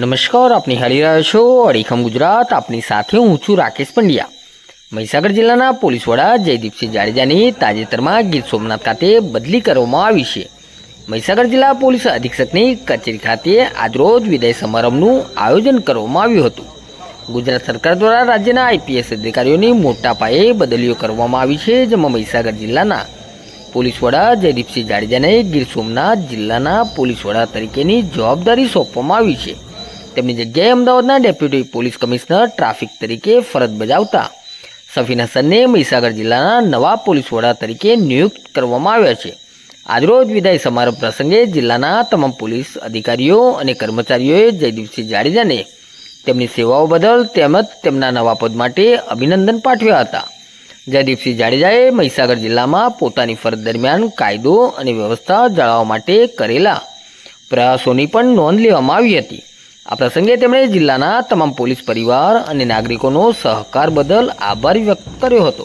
નમસ્કાર આપની હાલી રહ્યા છો અડીખમ ગુજરાત. આપની સાથે હું છું રાકેશ પંડ્યા. મહીસાગર જિલ્લાના પોલીસ વડા જયદીપસિંહ જાડેજાની તાજેતરમાં ગીર સોમનાથ ખાતે બદલી કરવામાં આવી છે. મહીસાગર જિલ્લા પોલીસ અધિક્ષકની કચેરી ખાતે આજરોજ વિદાય સમારંભનું આયોજન કરવામાં આવ્યું હતું. ગુજરાત સરકાર દ્વારા રાજ્યના આઈપીએસ અધિકારીઓની મોટા પાયે બદલીઓ કરવામાં આવી છે, જેમાં મહીસાગર જિલ્લાના પોલીસ વડા જયદીપસિંહ જાડેજાને ગીર સોમનાથ જિલ્લાના પોલીસ વડા તરીકેની જવાબદારી સોંપવામાં આવી છે. તેમની જગ્યાએ અમદાવાદના ડેપ્યુટી પોલીસ કમિશનર ટ્રાફિક તરીકે ફરજ બજાવતા. સફીન હસનને મહીસાગર જિલ્લાના નવા પોલીસ વડા તરીકે નિયુક્ત કરવામાં આવ્યા છે. આજરોજ વિદાય સમારોહ પ્રસંગે જિલ્લાના તમામ પોલીસ અધિકારીઓ અને કર્મચારીઓએ જયદીપસિંહ જાડેજાને તેમની સેવાઓ બદલ તેમજ તેમના નવા પદ માટે અભિનંદન પાઠવ્યા હતા. જયદીપસિંહ જાડેજાએ મહીસાગર જિલ્લામાં પોતાની ફરજ દરમિયાન કાયદો અને વ્યવસ્થા જાળવવા માટે કરેલા પ્રયાસોની પણ નોંધ લેવામાં આવી હતી. આ પ્રસંગે તેમણે જિલ્લાના તમામ પોલીસ પરિવાર અને નાગરિકોનો સહકાર બદલ આભાર વ્યક્ત કર્યો હતો.